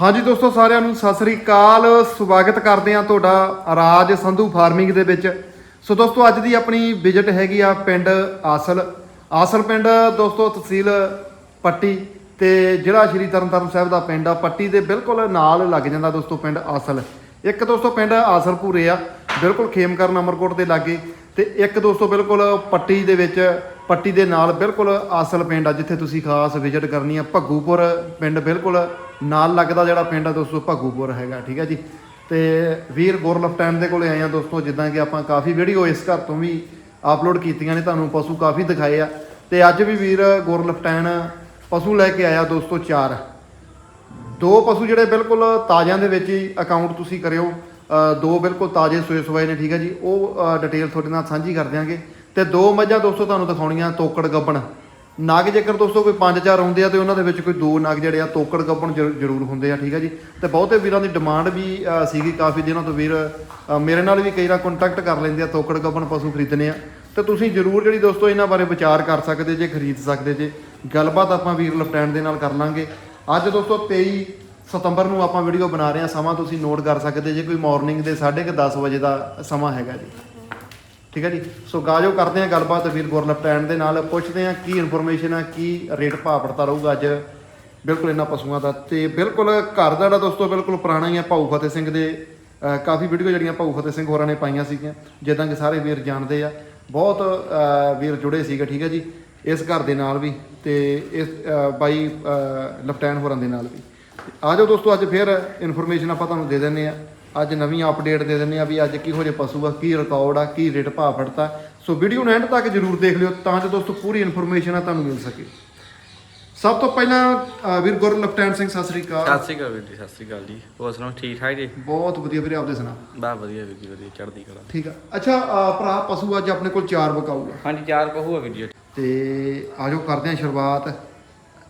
ਹਾਂਜੀ ਦੋਸਤੋ, ਸਾਰਿਆਂ ਨੂੰ ਸਤਿ ਸ੍ਰੀ ਅਕਾਲ। ਸਵਾਗਤ ਕਰਦੇ ਹਾਂ ਤੁਹਾਡਾ ਰਾਜ ਸੰਧੂ ਫਾਰਮਿੰਗ ਦੇ ਵਿੱਚ। ਸੋ ਦੋਸਤੋ, ਅੱਜ ਦੀ ਆਪਣੀ ਵਿਜ਼ਿਟ ਹੈਗੀ ਆ ਪਿੰਡ ਆਸਲ। ਆਸਲ ਪਿੰਡ ਦੋਸਤੋ, ਤਹਿਸੀਲ ਪੱਟੀ ਤੇ ਜ਼ਿਲ੍ਹਾ ਸ਼੍ਰੀ ਤਰਨਤਾਰਨ ਸਾਹਿਬ ਦਾ ਪਿੰਡ ਆ। ਪੱਟੀ ਦੇ ਬਿਲਕੁਲ ਨਾਲ ਲੱਗ ਜਾਂਦਾ ਦੋਸਤੋ ਪਿੰਡ ਆਸਲ। ਇੱਕ ਦੋਸਤੋ, ਪਿੰਡ ਆਸਲਪੁਰੇ ਆ, ਬਿਲਕੁਲ ਖੇਮਕਰਨ ਅਮਰਕੋਟ ਦੇ ਲਾਗੇ ਤੇ ਇੱਕ ਦੋਸਤੋ, ਬਿਲਕੁਲ ਪੱਟੀ ਦੇ ਵਿੱਚ, ਪੱਟੀ ਦੇ ਨਾਲ ਬਿਲਕੁਲ ਆਸਲ ਪਿੰਡ ਆ, ਜਿੱਥੇ ਤੁਸੀਂ ਖਾਸ ਵਿਜ਼ਿਟ ਕਰਨੀ ਆ। ਭੱਗੂਪੁਰ ਪਿੰਡ ਬਿਲਕੁਲ ਨਾਲ ਲੱਗਦਾ ਜਿਹੜਾ ਪਿੰਡ ਆ ਦੋਸਤੋ ਭੱਗੂਪੁਰ ਹੈਗਾ, ਠੀਕ ਹੈ ਜੀ। ਤੇ ਵੀਰ ਗੁਰਲਫਟੈਨ ਦੇ ਕੋਲੇ ਆਏ ਆ ਦੋਸਤੋ, ਜਿੱਦਾਂ ਕਿ ਆਪਾਂ ਕਾਫੀ ਵੀਡੀਓ ਇਸ ਘਰ ਤੋਂ ਵੀ ਅਪਲੋਡ ਕੀਤੀਆਂ ਨੇ, ਤੁਹਾਨੂੰ ਪਸ਼ੂ ਕਾਫੀ ਦਿਖਾਏ ਆ। ਤੇ ਅੱਜ ਵੀ ਵੀਰ ਗੁਰਲਫਟੈਨ ਪਸ਼ੂ ਲੈ ਕੇ ਆਇਆ ਦੋਸਤੋ ਚਾਰ। ਦੋ ਪਸ਼ੂ ਜਿਹੜੇ ਬਿਲਕੁਲ ਤਾਜ਼ਿਆਂ ਦੇ ਵਿੱਚ ਹੀ ਅਕਾਊਂਟ ਤੁਸੀਂ ਕਰਿਓ। ਦੋ ਬਿਲਕੁਲ ਤਾਜ਼ੇ ਸੋਏ ਸੋਏ ਨੇ, ਠੀਕ ਹੈ ਜੀ। ਉਹ ਡਿਟੇਲ ਤੁਹਾਡੇ ਨਾਲ ਸਾਂਝੀ ਕਰ ਦਿਆਂਗੇ। ਤੇ ਦੋ ਮੱਝਾਂ ਦੋਸਤੋ ਤੁਹਾਨੂੰ ਦਿਖਾਉਣੀਆਂ ਤੋਕੜ ਗੱਬਣ। ਨਾਗ ਜੇਕਰ ਦੋਸਤੋ ਕੋਈ ਪੰਜ ਚਾਰ ਹੁੰਦੇ ਆ ਤੇ ਉਹਨਾਂ ਦੇ ਵਿੱਚ ਕੋਈ ਦੋ ਨਗ ਜਿਹੜੇ ਆ ਤੋਕੜ ਗੱਬਣ ਜ਼ਰੂ- ਜ਼ਰੂਰ ਹੁੰਦੇ ਆ, ਠੀਕ ਆ ਜੀ? ਤੇ ਬਹੁਤੇ ਵੀਰਾਂ ਦੀ ਡਿਮਾਂਡ ਵੀ ਸੀਗੀ ਕਾਫੀ ਦਿਨਾਂ ਤੋਂ ਵੀਰ ਮੇਰੇ ਨਾਲ ਵੀ ਕਈ ਵਾਰ ਕੰਟੈਕਟ ਕਰ ਲੈਂਦੇ ਆ, ਤੋਕੜ ਗੱਬਣ ਪਸ਼ੂ ਖਰੀਦਣੇ ਆ। ਤੇ ਤੁਸੀਂ ਜ਼ਰੂਰ ਜਿਹੜੀ ਦੋਸਤੋ ਇਹਨਾਂ ਬਾਰੇ ਵਿਚਾਰ ਕਰ ਸਕਦੇ ਜੇ, ਖਰੀਦ ਸਕਦੇ ਜੇ, ਗੱਲਬਾਤ ਆਪਾਂ ਵੀਰ ਲਫਟੈਂਡ ਦੇ ਨਾਲ ਕਰ ਲਾਂਗੇ। ਅੱਜ ਦੋਸਤੋ 23 ਸਤੰਬਰ ਨੂੰ ਆਪਾਂ ਵੀਡੀਓ ਬਣਾ ਰਹੇ ਹਾਂ ਸਮਾਂ ਤੁਸੀਂ ਨੋਟ ਕਰ ਸਕਦੇ ਜੇ, ਕੋਈ ਮਾਰਨਿੰਗ ਦੇ 10:30 ਵਜੇ ਦਾ ਸਮਾਂ ਹੈਗਾ ਜੀ। ਠੀਕ ਹੈ ਜੀ? ਸੋ ਗਾਜੋ ਕਰਦੇ ਹਾਂ ਗੱਲਬਾਤ ਵੀਰ ਗੁਰਲਪਟੈਂਡ ਦੇ ਨਾਲ। ਪੁੱਛਦੇ ਹਾਂ ਕੀ ਇਨਫੋਰਮੇਸ਼ਨ ਆ ਕੀ ਰੇਟ ਭਾਅ ਪੜਤਾ ਰਹੂਗਾ ਅੱਜ? ਬਿਲਕੁਲ ਇਹਨਾਂ ਪਸ਼ੂਆਂ ਦਾ। ਤੇ ਬਿਲਕੁਲ ਘਰ ਦਾ ਜਿਹੜਾ ਦੋਸਤੋ ਬਿਲਕੁਲ ਪੁਰਾਣਾ ਹੀ ਆ ਭਾਊ ਫਤਿਹ ਸਿੰਘ ਦੇ ਕਾਫੀ ਵੀਡੀਓ ਜਿਹੜੀਆਂ ਭਾਊ ਫਤਿਹ ਸਿੰਘ ਹੋਰਾਂ ਨੇ ਪਾਈਆਂ ਸੀਗੀਆਂ। ਜਿੱਦਾਂ ਕਿ ਸਾਰੇ ਵੀਰ ਜਾਣਦੇ ਆ। ਬਹੁਤ ਵੀਰ ਜੁੜੇ ਸੀਗੇ ਠੀਕ ਹੈ ਜੀ? ਇਸ ਘਰ ਦੇ ਨਾਲ ਵੀ ਤੇ ਇਸ ਬਾਈ ਅਹ, ਹੋਰਾਂ ਦੇ ਨਾਲ ਵੀ। ਆ ਜਾਓ ਦੋਸਤੋ ਅੱਜ ਫਿਰ ਇਨਫੋਰਮੇਸ਼ਨ ਆਪਾਂ ਤੁਹਾਨੂੰ ਦੇ ਦਿੰਨੇ ਆ ਅੱਜ ਨਵੀਂ ਅਪਡੇਟ ਦੇ ਦਿੰਨੇ ਆ ਵੀ ਅੱਜ ਕਿਹੋ ਜਿਹੇ ਪਸ਼ੂ ਆ ਕੀ ਰਿਕਾਰਡ ਆ ਕੀ ਰੇਟ ਭਾਅ ਫੜਤਾ। ਸੋ ਵੀਡੀਓ ਨੂੰ ਐਂਡ ਤੱਕ ਜਰੂਰ ਦੇਖ ਲਿਓ ਤਾਂ ਜੋ ਦੋਸਤੋ ਪੂਰੀ ਇਨਫੋਰਮੇਸ਼ਨ ਆ ਤੁਹਾਨੂੰ ਮਿਲ ਸਕੇ। ਸਭ ਤੋਂ ਪਹਿਲਾਂ ਵੀਰ ਗੁਰ ਲਫਟੈਂਟ ਸਿੰਘ ਸਤਿ ਸ੍ਰੀ ਅਕਾਲ। ਸਤਿ ਸ਼੍ਰੀ ਅਕਾਲ ਵੀਰ ਜੀ ਸਤਿ ਸ਼੍ਰੀ ਅਕਾਲ ਜੀ। ਹੋਰ ਸੁਣਾਓ ਠੀਕ ਠਾਕ ਜੀ? ਬਹੁਤ ਵਧੀਆ ਵੀਰੇ ਆਪਦੇ ਸੁਣਾ। ਬਾ ਵਧੀਆ ਵੀਰ ਜੀ ਵਧੀਆ ਚੜ੍ਹਦੀ ਕਲਾ। ਠੀਕ ਆ। ਅੱਛਾ ਭਰਾ ਪਸ਼ੂ ਅੱਜ ਆਪਣੇ ਕੋਲ ਚਾਰ ਬਕਾਊਗਾ ਹਾਂਜੀ ਚਾਰ ਆ ਵੀਰ ਜੀ। ਤੇ ਆਜੋ ਕਰਦੇ ਹਾਂ ਸ਼ੁਰੂਆਤ।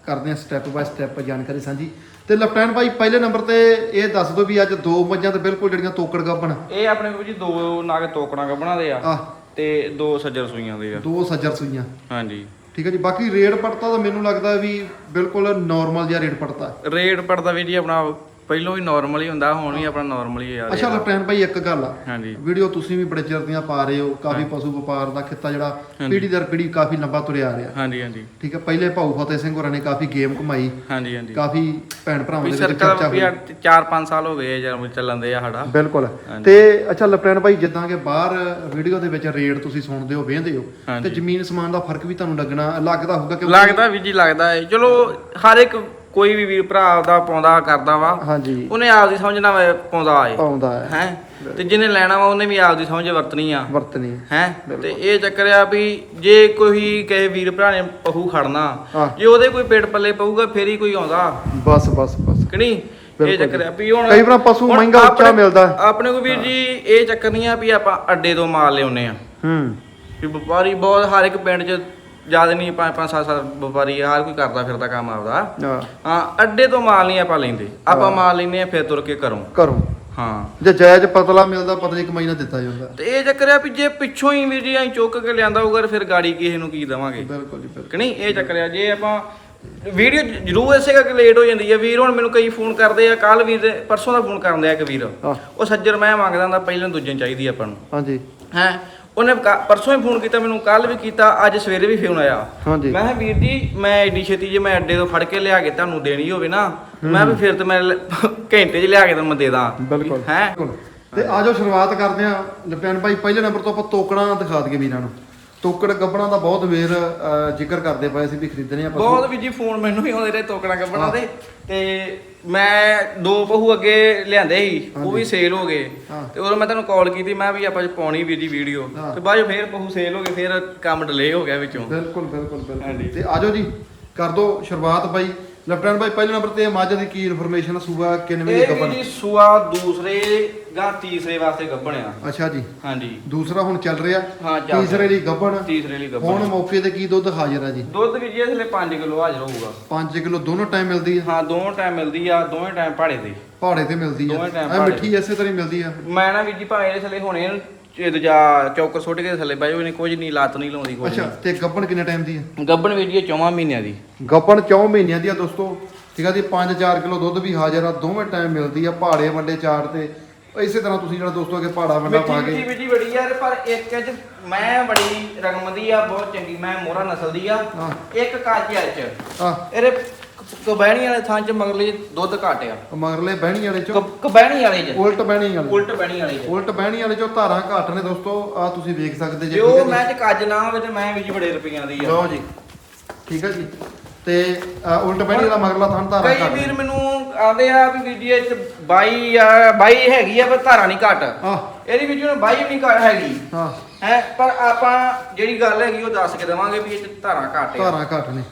ਕਰਦੇ ਹਾਂ ਸਟੈਪ ਬਾਏ ਸਟੈਪ ਜਾਣਕਾਰੀ ਸਾਂਝੀ। ਤੇ ਲਫਟੈਂਟ ਭਾਈ ਪਹਿਲੇ ਨੰਬਰ ਤੇ ਇਹ ਦੱਸ ਦਿਓ ਵੀ ਅੱਜ ਦੋ ਮੱਝਾਂ ਤੇ ਬਿਲਕੁਲ ਜਿਹੜੀਆਂ ਤੋਕੜ ਗੱਬਣ ਇਹ ਆਪਣੇ ਕੋਲ ਜੀ ਦੋ ਨਾਗ ਤੋਕੜਾਂ ਕੱਢਣਾ ਦੇ ਆ। ਤੇ ਦੋ ਸੱਜਰ ਸੂਈਆਂ ਦੇ ਆ। ਦੋ ਸੱਜਰ ਸੂਈਆਂ। ਹਾਂਜੀ। ਠੀਕ ਹੈ ਜੀ ਬਾਕੀ ਰੇਟ ਪੜਤਾ ਤਾਂ ਮੈਨੂੰ ਲੱਗਦਾ ਵੀ ਬਿਲਕੁਲ ਨਾਰਮਲ ਜਿਹਾ ਰੇਟ ਪੜਤਾ। ਰੇਟ ਪੜਦਾ ਵੀਰ ਜੀ ਆਪਣਾ ਪਹਿਲੋਂ ਵੀ ਨਾਰਮਲ ਹੀ ਹੁੰਦਾ ਹੁਣ ਵੀ ਆਪਣਾ ਨਾਰਮਲ ਹੀ ਆ ਅੱਛਾ। ਲਪਟੈਨ ਭਾਈ ਇੱਕ ਗੱਲ ਆ। ਹਾਂਜੀ। ਵੀਡੀਓ ਤੁਸੀਂ ਵੀ ਬੜੇ ਚਿਰ ਦੀਆਂ ਪਾ ਰਹੇ ਹੋ ਕਾਫੀ ਪਸ਼ੂ ਵਪਾਰ ਦਾ ਖਿੱਤਾ ਜਿਹੜਾ ਪੀੜੀ ਦਰ ਪੀੜੀ ਕਾਫੀ ਲੰਬਾ ਤੁਰਿਆ ਆ ਰਿਹਾ। ਹਾਂਜੀ ਹਾਂਜੀ। ਠੀਕ ਹੈ ਪਹਿਲੇ ਭਾਊ ਫਤਿਹ ਸਿੰਘ ਹੋਰਾਂ ਨੇ ਕਾਫੀ ਗੇਮ ਕਮਾਈ ਹਾਂਜੀ ਹਾਂਜੀ। ਕਾਫੀ ਭੈਣ ਭਰਾਵਾਂ ਵੀ ਦੇ ਵਿੱਚ ਚਰਚਾ ਵੀ ਹੋਈ। 4-5 ਸਾਲ ਹੋ ਗਏ ਜਦ ਚੱਲਣ ਦੇ ਆ ਸਾਡਾ। ਬਿਲਕੁਲ। ਤੇ ਅੱਛਾ ਲਪਟੈਨ ਭਾਈ ਜਿੱਦਾਂ ਕਿ ਬਾਹਰ ਵੀਡੀਓ ਦੇ ਵਿੱਚ ਰੇਟ ਤੁਸੀਂ ਸੁਣਦੇ ਹੋ ਵੇਖਦੇ ਹੋ। ਤੇ ਜ਼ਮੀਨ ਸਮਾਨ ਦਾ ਫ਼ਰਕ ਵੀ ਤੁਹਾਨੂੰ ਲੱਗਣਾ ਲੱਗਦਾ ਹੋਊਗਾ ਕਿ ਲੱਗਦਾ ਵੀਰ ਜੀ ਲੱਗਦਾ ਹੈ ਚਲੋ ਹਰ ਇੱਕ ਕੋਈ ਵੀ ਵੀਰ ਭਰਾ ਦਾ ਪਾਉਂਦਾ ਕਰਦਾ ਵਾ ਹਾਂਜੀ। ਉਹਨੇ ਆਪਦੀ ਸਮਝਣਾ ਵਾ ਪਾਉਂਦਾ ਏ ਆਉਂਦਾ ਹੈ ਹੈ? ਤੇ ਜਿਹਨੇ ਲੈਣਾ ਵਾ ਉਹਨੇ ਵੀ ਆਪਦੀ ਸਮਝ ਵਰਤਣੀ ਆ। ਵਰਤਨੀ ਹੈ? ਤੇ ਇਹ ਚੱਕਰ ਆ ਵੀ ਜੇ ਕੋਈ ਕਹੇ ਵੀਰ ਭਰਾ ਨੇ ਪਹੂ ਖੜਨਾ। ਜੇ ਉਹਦੇ ਕੋਈ ਪੇਟ ਪੱਲੇ ਪਊਗਾ ਫੇਰ ਹੀ ਕੋਈ ਆਉਂਦਾ। ਬਸ ਬਸ ਬਸ। ਕਿ ਨਹੀਂ? ਇਹ ਚੱਕਰ ਆ ਵੀ ਹੁਣ ਕਈ ਵਾਰ ਪਸ਼ੂ ਮਹਿੰਗਾ ਉੱਚਾ ਮਿਲਦਾ। ਆਪਣੇ ਕੋ ਵੀਰ ਜੀ ਇਹ ਚੱਕਰ ਨਹੀਂ ਆ ਵੀ ਆਪਾਂ ਅੱਡੇ ਤੋਂ ਮਾਲ ਲਿਆਉਨੇ ਆ। ਹੂੰ। ਵੀ ਵਪਾਰੀ ਬਹੁਤ ਹਰ ਇੱਕ ਪਿੰਡ 'ਚ ਜ਼ਿਆਦਾ ਨਹੀਂ ਪੰਜ ਪੰਜ ਸੱਤ ਸੱਤ ਵਪਾਰੀ ਆ, ਹਰ ਕੋਈ ਕਰਦਾ ਫਿਰਦਾ ਕੰਮ ਆਪਦਾ। ਆ ਹਾਂ ਅੱਡੇ ਤੋਂ ਮਾਲ ਨਹੀਂ ਆਪਾਂ ਲੈਂਦੇ। ਆਪਾਂ ਮਾਲ ਲੈਨੇ ਆ ਫਿਰ ਤੁਰ ਕੇ ਘਰੋਂ। ਕਰੋ ਹਾਂ। ਜੇ ਜਾਇਜ਼ ਪਤਲਾ ਮਿਲਦਾ ਪਤਲੀ ਕਮਾਈ ਨਾ ਦਿੱਤਾ ਜਾਂਦਾ। ਤੇ ਇਹ ਚੱਕਰ ਆ ਵੀ ਜੇ ਪਿੱਛੋਂ ਹੀ ਵੀਰ ਜੀ ਅਸੀਂ ਚੁੱਕ ਕੇ ਲਿਆਂਦਾ ਹੋਊਗਾ ਤੇ ਫਿਰ ਗਾੜੀ ਕਿਸੇ ਨੂੰ ਕੀ ਦੇਵਾਂਗੇ? ਬਿਲਕੁਲ ਜੀ ਬਿਲਕੁਲ। ਕਿ ਨਹੀਂ? ਇਹ ਚੱਕਰ ਆ ਜੇ ਆਪਾਂ ਵੀਡੀਓ ਜ਼ਰੂਰ ਇਸੇ ਕਰਕੇ ਲੇਟ ਹੋ ਜਾਂਦੀ ਹੈ ਵੀਰ ਹੁਣ ਮੈਨੂੰ ਕਈ ਫੋਨ ਕਰਦੇ ਆ ਕੱਲ ਵੀਰ ਦੇ ਪਰਸੋਂ ਦਾ ਫੋਨ ਕਰਨ ਦਿਆ ਇੱਕ ਵੀਰ। ਹਾਂ। ਉਹ ਸੱਜਰ ਮੈਂ ਮੰਗਦਾ ਹੁੰਦਾ ਪਹਿਲਾਂ ਦੂਜੇ ਨੂੰ ਚਾਹੀਦੀ ਆ ਆਪਾਂ ਨੂੰ। ਹਾਂਜੀ। ਹੈ? ਉਹਨੇ ਕ- ਪਰਸੋਂ ਹੀ ਫੋਨ ਕੀਤਾ ਮੈਨੂੰ ਕੱਲ ਵੀ ਕੀਤਾ ਅੱਜ ਸਵੇਰੇ ਵੀ ਫੋਨ ਆਇਆ। ਹਾਂਜੀ। ਮੈਂ ਕਿਹਾ ਵੀਰ ਜੀ ਮੈਂ ਐਡੀ ਛੇਤੀ ਜੇ ਮੈਂ ਅੱਡੇ ਤੋਂ ਫੜ ਕੇ ਲਿਆ ਕੇ ਤੁਹਾਨੂੰ ਦੇਣੀ ਹੋਵੇ ਨਾ ਮੈਂ ਵੀ ਫਿਰ ਤੇ ਮੈਂ ਲ- ਘੰਟੇ 'ਚ ਲਿਆ ਕੇ ਤੁਹਾਨੂੰ ਦੇ ਦਾਂ। ਬਿਲਕੁਲ। ਹੈ। ਤੇ ਆਜੋ ਸ਼ੁਰੂਆਤ ਕਰਦੇ ਹਾਂ ਲਪੈਨ ਭਾਈ ਪਹਿਲੇ ਨੰਬਰ ਤੋਂ ਆਪਾਂ ਤੋਕੜਾਂ ਦਿਖਾ ਦਈਏ ਵੀਰਾਂ ਨੂੰ। ਤੋਕੜ ਗੱਬਣਾ ਦਾ ਬਹੁਤ ਵੀਰ ਅਹ, ਜ਼ਿਕਰ ਕਰਦੇ ਪਏ ਸੀ ਵੀ ਖਰੀਦਣੇ ਆ ਪਸ਼ੂ। ਬਹੁਤ ਵੀ ਜੀ ਫੋਨ ਮੈਨੂੰ ਵੀ ਆਉਂਦੇ ਰਹੇ ਤੋਕੜਾ ਕੱਪਣਾ ਦੇ। ਤੇ ਮੈਂ ਦੋ ਪਹੂ ਅੱਗੇ ਲਿਆਂਦੇ ਸੀ ਉਹ ਵੀ ਸੇਲ ਹੋ ਗਏ। ਹਾਂ। ਤੇ ਉਦੋਂ ਮੈਂ ਤੁਹਾਨੂੰ ਕਾਲ ਕੀਤੀ ਮੈਂ ਵੀ ਆਪਾਂ ਪਾਉਣੀ ਵੀਰ ਜੀ ਵੀਡੀਓ। ਹਾਂ। ਤੇ ਬਾਅਦ 'ਚ ਫੇਰ ਪਹੂ ਸੇਲ ਹੋ ਗਏ ਫੇਰ ਕੰਮ ਡਿਲੇ ਹੋ ਗਿਆ ਵਿੱਚੋਂ। ਬਿਲਕੁਲ ਬਿਲਕੁਲ ਬਿਲਕੁਲ। ਹਾਂਜੀ। ਤੇ ਆਜੋ ਜੀ ਕਰ ਦੋ ਸ਼ੁਰੂਆਤ ਬਾਈ। ਲੈਫਟਨੈਂਟ ਭਾਈ ਪਹਿਲੇ ਨੰਬਰ ਤੇ ਮੱਝ ਦੀ ਕੀ ਇਨਫੋਰਮੇਸ਼ਨ ਸੂਆ ਕਿੰਨਵੇਂ ਦੀ ਇਹ ਵੀ ਗੱਬਣ ਜੀ ਸੂਆ ਦੂਸਰੇ ਜਾਂ ਤੀਸਰੇ ਵਾਸਤੇ ਗੱਭਣਿਆ ਅੱਛਾ ਜੀ। ਹਾਂਜੀ। ਦੂਸਰਾ ਹੁਣ ਚੱਲ ਰਿਹਾ। ਹਾਂ, ਚੱਲ ਤੀਸਰੇ ਦੀ ਗੱਬਣ ਤੀਸਰੇ ਲਈ ਹੁਣ ਗੱਭਣ ਮੌਕੇ ਤੇ ਕੀ ਦੁੱਧ ਹਾਜ਼ਰ ਆ ਜੀ? ਦੁੱਧ ਵੀ ਜੀ ਇਸਲੇ 5 ਕਿਲੋ ਹਾਜ਼ਰ ਹੋਊਗਾ। 5 ਕਿਲੋ ਦੋਨੋਂ ਟਾਈਮ ਮਿਲਦੀ ਆ? ਹਾਂ ਦੋਵੇਂ ਟਾਈਮ ਮਿਲਦੀ ਆ ਦੋਵੇਂ ਟਾਈਮ ਭਾੜੇ ਤੇ। ਪਹਾੜੇ ਤੇ ਮਿਲਦੀ ਆ। ਦੋਵੇਂ time ਐ ਪਹਾੜੇ ਮਿੱਠੀ ਐਸੇ ਤਰ੍ਹਾਂ ਹੀ ਮਿਲਦੀ ਆ। ਮੈਂ ਨਾ ਵੀ ਜੀ ਭਾਵੇਂ ਇਹਦੇ ਥੱਲੇ ਹੁਣੇ ਇਹ ਦੂਜਾ ਚੌਕਰ ਸੁੱਟ ਕੇ ਥੱਲੇ ਜਾਓ ਇਹਨੇ ਕੁਝ ਨਹੀਂ ਲੱਤ ਨਹੀਂ ਲਾਉਂਦੀ ਕੁਝ ਅੱਛਾ ਤੇ ਗੱਬਣ ਕਿੰਨੇ ਟਾਈਮ ਦੀ ਆ? ਗੱਭਣ ਵੀ ਜੀ ਇਹ ਚੌਵਾਂ ਮਹੀਨਿਆਂ ਦੀ। ਗੱਬਣ 4 ਮਹੀਨਿਆਂ ਦੀ ਆ ਦੋਸਤੋ। ਠੀਕ ਆ ਜੀ 5-4 ਕਿਲੋ ਦੁੱਧ ਵੀ ਹਾਜ਼ਰ ਆ ਦੋਵੇਂ ਟਾਈਮ ਮਿਲਦੀ ਆ ਪਹਾੜੇ ਵੱਡੇ ਚਾਰ ਤੇ। ਇਸੇ ਤਰ੍ਹਾਂ ਤੁਸੀਂ ਜਿਹੜਾ ਦੋਸਤੋ ਅੱਗੇ ਪਹਾੜਾ ਵੱਡਾ ਪਾ ਮਿੱਠੀ ਕੇ ਮਿੱਠੀ ਬੜੀ ਯਾਰ ਪਰ ਇੱਕ ਚ ਮੈਂ ਬੜੀ ਰਕਮ ਦੀ ਆ ਬਹੁਤ ਚੰਗੀ ਮੈਂ ਮੋਹਰਾ ਨਸਲ ਦੀ ਆ। ਹਾਂ। ਇੱਕ ਕੱਚ ਆ ਚ। ਆ ਇਹਦੇ ਕਬੈਣੀ ਵਾਲੇ ਥਾਂ ਚ ਮਗਰਲੇ ਦੁੱਧ ਘੱਟ ਆ। ਮਗਰਲੇ ਬਹਿਣੀ ਵਾਲੇ ਚੋਂ? ਕਬੈਣੀ ਵਾਲੇ ਚ। ਉਲਟ ਬਹਿਣੀ ਵਾਲੇ। ਉਲਟ ਬਹਿਣੀ ਵਾਲੇ ਚ। ਉਲਟ ਬਹਿਣੀ ਵਾਲੇ ਚੋਂ ਧਾਰਾਂ ਘੱਟ ਨੇ ਦੋਸਤੋ ਆ ਤੁਸੀਂ ਵੇਖ ਸਕਦੇ ਜੇ ਜੇ ਠੀਕ ਹੈ। ਮੈਂ ਚ ਕੱਜ ਨਾ ਹੋਵੇ ਤੇ ਮੈਂ ਵੀ ਜੀ ਬੜੇ ਰੁਪਈਆਂ ਦੀ ਆ। ਲਓ ਜੀ। ਠੀਕ ਹੈ ਜੀ। ਤੇ ਅ, ਉਲਟ ਬਹਿਣੀ ਵਾਲਾ ਮਗਰਲਾ ਥਣ ਧਾਰਾਂ ਕਈ ਘੱਟ ਵੀਰ ਮੈਨੂੰ ਆਂਦੇ ਆ ਵੀ ਵੀਡੀਓ ਚ 22 ਆ 22 ਹੈਗੀ ਆ ਪਰ ਧਾਰਾ ਨਹੀਂ ਘੱਟ। ਆ ਇਹਦੀ ਵੀਡੀਓ ਨੂੰ 22 ਨਹੀਂ ਘੱਟ ਹੈਗੀ। ਹਾਂ। ਹੈ ਪਰ ਆਪਾਂ ਜਿਹੜੀ ਗੱਲ ਹੈਗੀ ਉਹ ਦੱਸ ਕੇ ਦੇਵਾਂਗੇ ਵੀ ਇਹ ਚ ਧਾਰਾ ਘੱਟ ਆ। ਧਾਰਾਂ ਘੱਟ ਨੇ।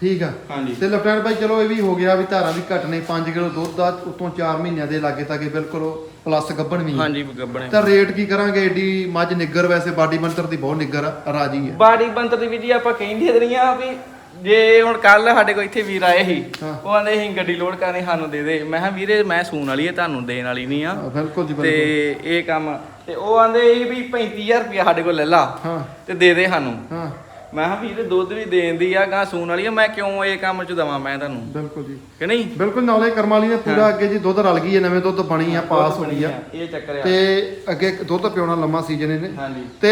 ਠੀਕ ਆ। ਹਾਂਜੀ। ਤੇ ਲੈਫਟੀਨੈਂਟ ਭਾਈ ਚਲੋ ਇਹ ਵੀ ਹੋ ਗਿਆ ਵੀ ਧਾਰਾਂ ਵੀ ਘੱਟ ਨੇ। 5 ਕਿਲੋ ਦੁੱਧ ਦਾ ਉਤੋਂ 4 ਮਹੀਨਿਆਂ ਦੇ ਲਾਗੇ ਤੱਕ ਇਹ ਬਿਲਕੁਲ ਪਲੱਸ ਗੱਭਣ ਵੀ ਆ। ਹਾਂਜੀ ਗੱਬਣੇ ਤਾਂ ਰੇਟ ਕੀ ਕਰਾਂਗੇ? ਏਡੀ ਮੱਝ ਨਿੱਗਰ ਵੈਸੇ ਬਾਡੀ ਮੰਤਰ ਦੀ ਬਹੁਤ ਨਿੱਗਰ ਆ, ਰਾਜੀ ਹੈ ਬਾਡੀ ਬੰਤਰ ਦੀ ਵਿਧੀ ਆਪਾਂ ਕਹਿੰਦੇ ਦਰੀਆਂ ਵੀ ਜੇ ਹੁਣ ਕੱਲ ਸਾਡੇ ਕੋਲ ਇੱਥੇ ਵੀਰ ਆਏ ਸੀ ਹਾਂ। ਉਹ ਆਂਦੇ ਸੀ ਗੱਡੀ ਲੋਡ ਕਰਨੀ ਸਾਨੂੰ ਦੇ ਦੇ। ਮੈਂ ਕਿਹਾ ਵੀਰੇ ਮੈਂ ਸੂਣ ਵਾਲੀ ਹੈ ਤੁਹਾਨੂੰ ਦੇਣ ਵਾਲੀ ਨਹੀਂ ਆ। ਹਾਂ, ਬਿਲਕੁਲ ਜੀ ਤੇ ਬਿਲਕੁਲ। ਇਹ ਕੰਮ ਤੇ ਉਹ ਆਂਦੇ ਸੀ ਵੀ 35000 ਰੁਪਇਆ ਸਾਡੇ ਕੋਲ ਲੈ ਲਾ ਹਾਂ। ਤੇ ਦੇ ਦੇ ਸਾਨੂੰ। ਹਾਂ। ਮੈਂ ਕਿਹਾ ਵੀਰੇ ਦੁੱਧ ਵੀ ਦੇਣ ਦੀ ਆ ਗਾਂ ਸੂਣ ਵਾਲੀ ਆ ਮੈਂ ਕਿਉਂ ਇਹ ਕੰਮ ਚ ਦਵਾਂ ਮੈਂ ਤੁਹਾਨੂੰ? ਬਿਲਕੁਲ ਜੀ। ਕਿ ਨਹੀਂ? ਬਿਲਕੁਲ ਨਾਲੇ ਕਰਮ ਵਾਲੀ ਨੇ ਪੂਰਾ ਅੱਗੇ ਜੀ ਦੁੱਧ ਰਲ ਗਈ ਹੈ ਨਵੇਂ ਦੁੱਧ ਬਣੀ ਆ ਪਾਸ ਹੋ ਗਈ ਆ। ਇਹ ਚੱਕਰ ਆ। ਤੇ ਅੱਗੇ ਦੁੱਧ ਪਿਉਣਾ ਲੰਮਾ ਸੀਜ਼ਨ ਇਹਨੇ। ਹਾਂਜੀ ਤੇ